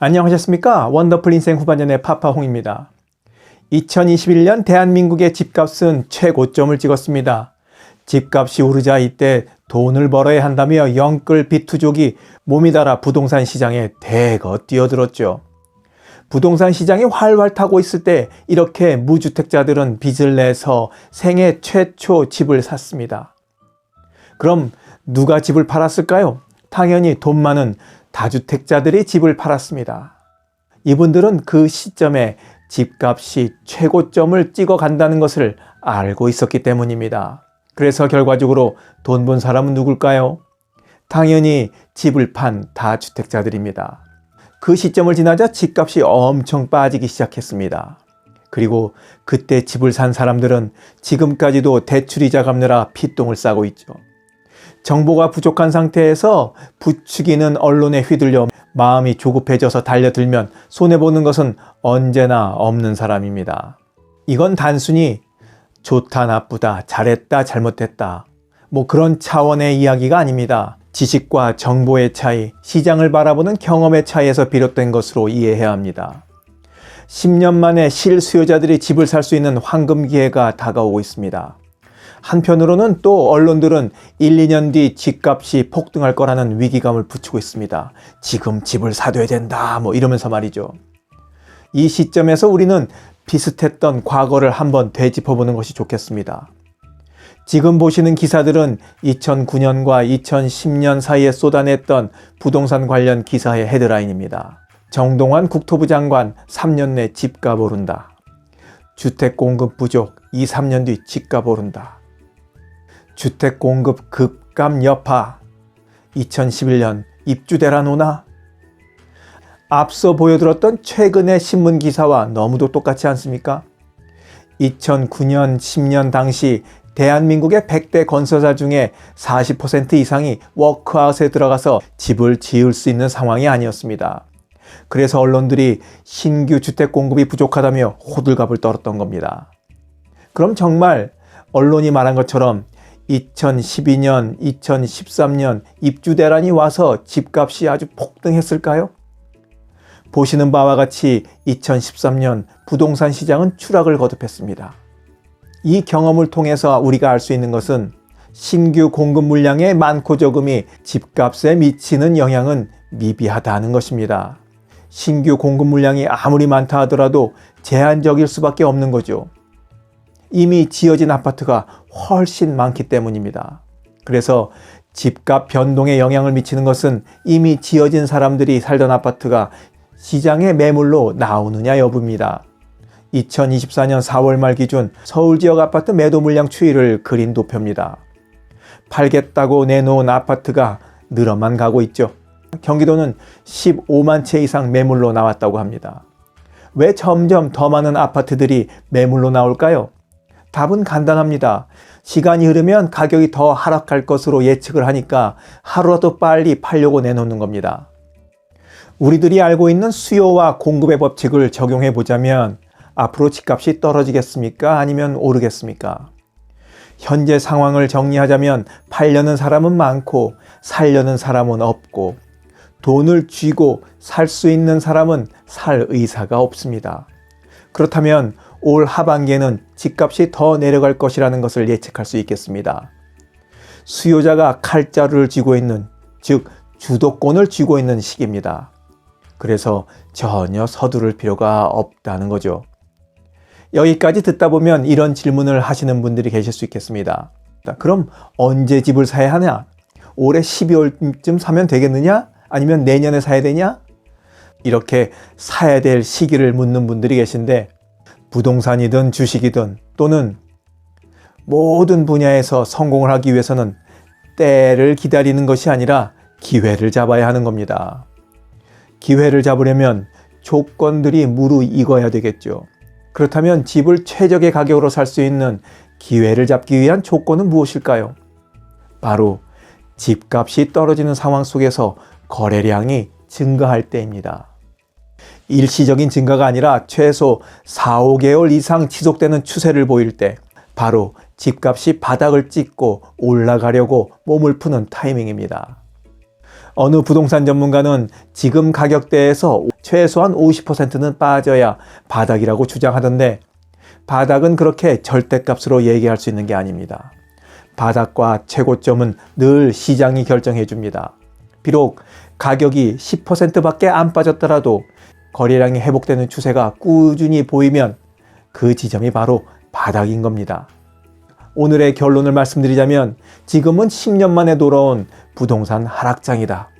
안녕하셨습니까? 원더풀 인생 후반전의 파파홍입니다. 2021년 대한민국의 집값은 최고점을 찍었습니다. 집값이 오르자 이때 돈을 벌어야 한다며 영끌 비투족이 몸이 달아 부동산 시장에 대거 뛰어들었죠. 부동산 시장이 활활 타고 있을 때 이렇게 무주택자들은 빚을 내서 생애 최초 집을 샀습니다. 그럼 누가 집을 팔았을까요? 당연히 돈 많은 다주택자들이 집을 팔았습니다. 이분들은 그 시점에 집값이 최고점을 찍어 간다는 것을 알고 있었기 때문입니다. 그래서 결과적으로 돈번 사람은 누굴까요? 당연히 집을 판 다주택자들입니다. 그 시점을 지나자 집값이 엄청 빠지기 시작했습니다. 그리고 그때 집을 산 사람들은 지금까지도 대출이자 갚느라 피똥을 싸고 있죠. 정보가 부족한 상태에서 부추기는 언론에 휘둘려 마음이 조급해져서 달려들면 손해보는 것은 언제나 없는 사람입니다. 이건 단순히 좋다, 나쁘다, 잘했다, 잘못했다. 뭐 그런 차원의 이야기가 아닙니다. 지식과 정보의 차이, 시장을 바라보는 경험의 차이에서 비롯된 것으로 이해해야 합니다. 10년 만에 실수요자들이 집을 살 수 있는 황금 기회가 다가오고 있습니다. 한편으로는 또 언론들은 1, 2년 뒤 집값이 폭등할 거라는 위기감을 붙이고 있습니다. 지금 집을 사둬야 된다. 뭐 이러면서 말이죠. 이 시점에서 우리는 비슷했던 과거를 한번 되짚어 보는 것이 좋겠습니다. 지금 보시는 기사들은 2009년과 2010년 사이에 쏟아냈던 부동산 관련 기사의 헤드라인입니다. 정동환 국토부 장관 3년 내 집값 오른다. 주택 공급 부족 2, 3년 뒤 집값 오른다. 주택 공급 급감 여파 2011년 입주 대란 오나 앞서 보여드렸던 최근의 신문 기사와 너무도 똑같지 않습니까? 2009년 10년 당시 대한민국의 100대 건설사 중에 40% 이상이 워크아웃에 들어가서 집을 지을 수 있는 상황이 아니었습니다. 그래서 언론들이 신규 주택 공급이 부족하다며 호들갑을 떨었던 겁니다. 그럼 정말 언론이 말한 것처럼 2012년, 2013년 입주 대란이 와서 집값이 아주 폭등했을까요? 보시는 바와 같이 2013년 부동산 시장은 추락을 거듭했습니다. 이 경험을 통해서 우리가 알 수 있는 것은 신규 공급 물량의 많고 적음이 집값에 미치는 영향은 미비하다는 것입니다. 신규 공급 물량이 아무리 많다 하더라도 제한적일 수밖에 없는 거죠. 이미 지어진 아파트가 훨씬 많기 때문입니다. 그래서 집값 변동에 영향을 미치는 것은 이미 지어진 사람들이 살던 아파트가 시장의 매물로 나오느냐 여부입니다. 2024년 4월 말 기준 서울 지역 아파트 매도 물량 추이를 그린 도표입니다. 팔겠다고 내놓은 아파트가 늘어만 가고 있죠. 경기도는 15만 채 이상 매물로 나왔다고 합니다. 왜 점점 더 많은 아파트들이 매물로 나올까요? 답은 간단합니다. 시간이 흐르면 가격이 더 하락할 것으로 예측을 하니까 하루라도 빨리 팔려고 내놓는 겁니다. 우리들이 알고 있는 수요와 공급의 법칙을 적용해 보자면 앞으로 집값이 떨어지겠습니까? 아니면 오르겠습니까? 현재 상황을 정리하자면 팔려는 사람은 많고 살려는 사람은 없고 돈을 쥐고 살 수 있는 사람은 살 의사가 없습니다. 그렇다면 올 하반기에는 집값이 더 내려갈 것이라는 것을 예측할 수 있겠습니다. 수요자가 칼자루를 쥐고 있는, 즉, 주도권을 쥐고 있는 시기입니다. 그래서 전혀 서두를 필요가 없다는 거죠. 여기까지 듣다 보면 이런 질문을 하시는 분들이 계실 수 있겠습니다. 그럼 언제 집을 사야 하냐? 올해 12월쯤 사면 되겠느냐? 아니면 내년에 사야 되냐? 이렇게 사야 될 시기를 묻는 분들이 계신데 부동산이든 주식이든 또는 모든 분야에서 성공을 하기 위해서는 때를 기다리는 것이 아니라 기회를 잡아야 하는 겁니다. 기회를 잡으려면 조건들이 무르익어야 되겠죠. 그렇다면 집을 최적의 가격으로 살 수 있는 기회를 잡기 위한 조건은 무엇일까요? 바로 집값이 떨어지는 상황 속에서 거래량이 증가할 때입니다. 일시적인 증가가 아니라 최소 4, 5개월 이상 지속되는 추세를 보일 때 바로 집값이 바닥을 찍고 올라가려고 몸을 푸는 타이밍입니다. 어느 부동산 전문가는 지금 가격대에서 최소한 50%는 빠져야 바닥이라고 주장하던데 바닥은 그렇게 절대값으로 얘기할 수 있는 게 아닙니다. 바닥과 최고점은 늘 시장이 결정해 줍니다. 비록 가격이 10%밖에 안 빠졌더라도 거래량이 회복되는 추세가 꾸준히 보이면 그 지점이 바로 바닥인 겁니다. 오늘의 결론을 말씀드리자면 지금은 10년 만에 돌아온 부동산 하락장이다.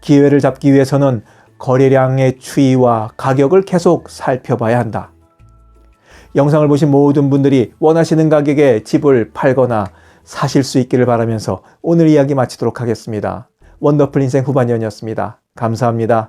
기회를 잡기 위해서는 거래량의 추이와 가격을 계속 살펴봐야 한다. 영상을 보신 모든 분들이 원하시는 가격에 집을 팔거나 사실 수 있기를 바라면서 오늘 이야기 마치도록 하겠습니다. 원더풀 인생 후반년이었습니다. 감사합니다.